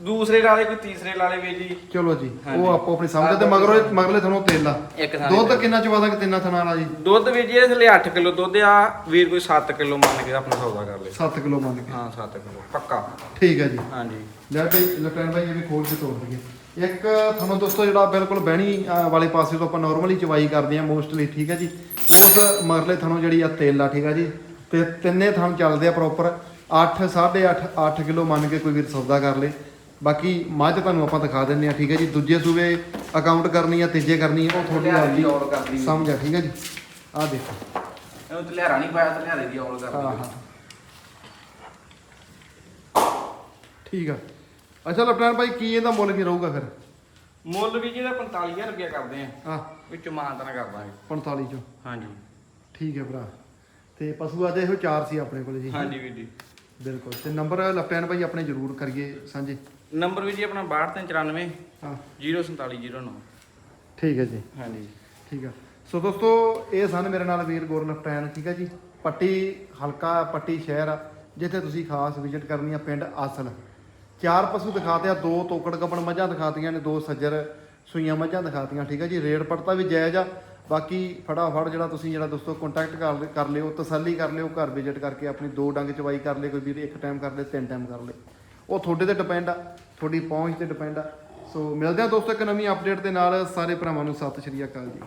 ਦੂਸਰੇ ਲਾਲੇ ਕੋਈ ਤੀਸਰੇ ਲਾਲੇ ਵੀ ਜੀ। ਚਲੋ ਜੀ। ਉਹ ਆਪੋ ਆਪਣੀ ਸਮਝ ਤੇ ਮਗਰੋਂ ਇਹ- ਮਗਰਲੇ ਤੁਹਾਨੂੰ ਤੇਲ ਆ। ਇੱਕ ਥਾਂ ਦੁੱਧ ਕਿੰਨਾ ਚਵਾਦਾ ਕਿ ਤਿੰਨਾਂ ਥਣਾ ਵਾਲਾ ਜੀ? ਦੁੱਧ ਵੀ ਜੀ ਇਹਦੇ ਥੱਲੇ 8 ਕਿਲੋ ਦੁੱਧ ਆ। ਵੀਰ ਕੋਈ 7 ਕਿਲੋ ਮੰਨ ਕੇ ਆਪਣਾ ਸੌਦਾ ਕਰ ਲੇ। 7 ਕਿਲੋ ਮੰਨ ਕੇ। ਹਾਂ 7 ਕਿਲੋ ਪੱਕਾ। ਠੀਕ ਹੈ ਜੀ। ਹਾਂਜੀ। ਲੈ ਬਈ ਲਟੈਨ ਭਾਈ ਇਹ ਵੀ ਖੋਲ ਕੇ ਤੋੜ ਦਈਏ। ਇੱਕ ਤੁਹਾਨੂੰ ਦੋਸਤੋ ਜਿਹੜਾ ਬਿਲਕੁਲ ਬਹਿਣੀ ਵਾਲੇ ਪਾਸੇ ਤੋਂ ਆਪਾਂ ਨਾਰਮਲੀ ਚਵਾਈ ਕਰਦੇ ਆ ਮੋਸਟਲੀ ਠੀਕ ਹੈ ਜੀ? ਉਸ ਮਰਲੇ ਥਣੋਂ ਜਿਹੜੀ ਆ ਤੇਲ ਆ ਠੀਕ ਆ ਜੀ? ਤੇ ਤਿੰਨੇ ਥਣ ਚੱਲਦੇ ਆ ਪ੍ਰੋਪਰ 8 8.5 8 ਕਿਲੋ ਮੰਨ ਕੇ ਕੋਈ ਵੀਰ ਸੌਦਾ ਕਰ ਲੇ। ਬਾਕੀ ਮੱਝ ਤੁਹਾਨੂੰ ਆਪਾਂ ਦਿਖਾ ਦਿੰਨੇ ਆ ਠੀਕ ਹੈ ਜੀ? ਦੂਜੇ ਸੂਬੇ ਅਕਾਊਂਟ ਕਰਨੀ ਆ ਤੀਜੇ ਕਰਨੀ ਆ ਉਹ ਤੁਹਾਡੀ ਆਪਦੀ ਕਰਦੀ ਆ। ਸਮਝ ਆ ਠੀਕ ਹੈ ਜੀ? ਆਹ ਦੇਖੋ। ਇਹਨੂੰ ਤੇ ਲਿਹਾਰਾ ਨਹੀਂ ਪਾਇਆ ਤੇ ਲਿਹਾਰੇ ਦੀ ਔਲ ਕਰ ਹਾਂ ਦਿੱਤੀ ਹਾਂ। ਠੀਕ ਆ। ਅੱਛਾ ਲਟੈਨ ਭਾਈ ਕੀ ਇਹਦਾ ਮੁੱਲ ਕੀ ਰਹੂਗਾ ਫਿਰ? ਮੁੱਲ ਵੀ ਜਿਹਦਾ 45000 ਰੁਪਇਆ ਕਰਦੇ ਆ। ਆ ਵਿੱਚ ਮਾਨਤਨਾ ਕਰ ਦਾਂਗੇ 45 ਚੋਂ? ਹਾਂਜੀ। ਠੀਕ ਹੈ ਭਰਾ। ਤੇ ਪਸ਼ੂ ਅੱਜ ਇਹੋ ਚਾਰ ਸੀ ਆਪਣੇ ਕੋਲ ਜੀ। ਹਾਂਜੀ ਵੀਰ ਜੀ। ਬਿਲਕੁਲ। ਤੇ ਨੰਬਰ ਲਪਟਿਆਨ ਭਾਈ ਆਪਣੇ ਜ਼ਰੂਰ ਕਰੀਏ ਸਾਂਝੇ। ਨੰਬਰ ਵੀ ਜੀ ਆਪਣਾ 6294 ਹਾਂ। 04709 ਠੀਕ ਹੈ ਜੀ। ਹਾਂਜੀ। ਠੀਕ ਆ। ਸੋ ਦੋਸਤੋ ਇਹ ਸਨ ਮੇਰੇ ਨਾਲ ਵੀਰ ਗੁਰ ਲਪਟਿਆਨ ਠੀਕ ਹੈ ਜੀ। ਪੱਟੀ ਹਲਕਾ ਪੱਟੀ ਸ਼ਹਿਰ ਆ ਜਿੱਥੇ ਤੁਸੀਂ ਖਾਸ ਵਿਜ਼ਿਟ ਕਰਨੀ ਆ ਪਿੰਡ ਆਸਲ ਚਾਰ ਪਸ਼ੂ ਦਿਖਾਤੇ ਆ, ਦੋ ਤੋਕੜ ਗੱਬਣ ਮੱਝਾਂ ਦਿਖਾਤੀਆਂ ਨੇ, ਦੋ ਸੱਜਰ ਸੂਈਆਂ ਮੱਝਾਂ ਦਿਖਾਤੀਆਂ, ਠੀਕ ਆ ਜੀ? ਰੇਟ ਪੜਤਾ ਵੀ ਜਾਇਜ਼ ਆ। ਬਾਕੀ ਫਟਾਫਟ ਜਿਹੜਾ ਤੁਸੀਂ ਜਿਹੜਾ ਦੋਸਤੋ ਕੰਟੈਕਟ ਕਰ ਕਰ ਲਿਓ, ਤਸੱਲੀ ਕਰ ਲਿਓ, ਘਰ ਵਿਜ਼ਿਟ ਕਰਕੇ ਆਪਣੀ ਦੋ ਡੰਗ ਚਵਾਈ ਕਰ ਲੇ ਕੋਈ ਵੀਰ ਇੱਕ ਟਾਈਮ ਕਰ ਲੇ ਤਿੰਨ ਟਾਈਮ ਕਰ ਲੇ ਉਹ ਤੁਹਾਡੇ ਤੇ ਡਿਪੈਂਡ ਆ, ਤੁਹਾਡੀ ਪਹੁੰਚ ਤੇ ਡਿਪੈਂਡ ਆ। ਸੋ ਮਿਲਦੇ ਆ ਦੋਸਤੋ ਇੱਕ ਨਵੀਂ ਅਪਡੇਟ ਦੇ ਨਾਲ, ਸਾਰੇ ਭਰਾਵਾਂ ਨੂੰ ਸਤਿ ਸ਼੍ਰੀ ਅਕਾਲ ਜੀ।